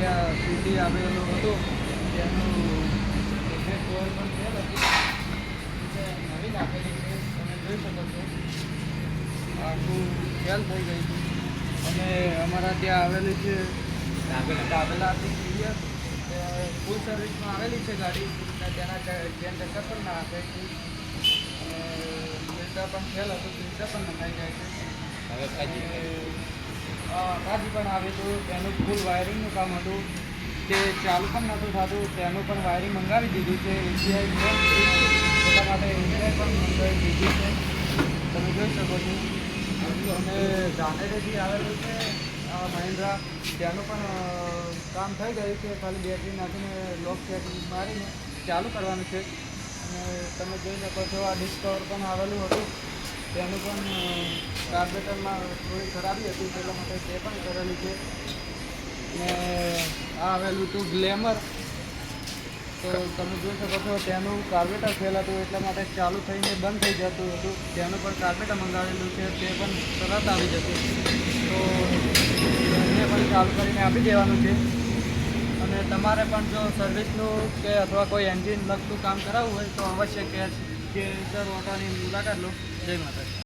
ત્યાં સુધી આવેલું હતું. તેનું પણ ફેલ હતી નવી નાખેલી છે તમે જોઈ શકો છો. આખું ફેલ થઈ ગઈ છે. અને અમારા ત્યાં આવેલી છે દાબેલાથી ક્લિયર ફૂલ સર્વિસમાં આવેલી છે ગાડી. અને તેના જેમ ચક્કર પણ ના આપે છે અને પણ ફેલ હતું ફિલ્ટર પણ નખાઈ જાય છે. હવે કાજી પણ આવે તો તેનું ફૂલ વાયરિંગનું કામ હતું. તે ચાલુ પણ નહોતું થતું, તેનું પણ વાયરિંગ મંગાવી દીધું છે. એસીઆઈ એટલા માટે એસીઆઈ પણ મંગાવી દીધી છે. તમે જોઈ શકો છો. અને જાનેરેથી આવેલું છે મહિન્દ્રા. તેનું પણ કામ થઈ ગયું છે. ખાલી બેટરી નાખીને લોક સેટિંગ મારીને ચાલુ કરવાનું છે. અને તમે જોઈ શકો છો, આ ડિસ્કવર પણ આવેલું હતું. તેનું પણ કાર્બેટરમાં થોડી ખરાબી હતી એટલા માટે તે પણ કરેલું છે. ને આ આવેલું હતું ગ્લેમર. તો તમે જોઈ શકો છો, તેનું કાર્બેટર ફેલ હતું એટલા માટે ચાલુ થઈને બંધ થઈ જતું હતું. તેનું પણ કાર્બેટર મંગાવેલું છે, તે પણ તરત આવી જતું તો એને પણ ચાલુ કરીને આપી દેવાનું છે. અને તમારે પણ જો સર્વિસનું કે અથવા કોઈ એન્જિન લગતું કામ કરાવવું હોય તો અવશ્ય કે સર ઓટાની મુલાકાત લો. જય માતાજી.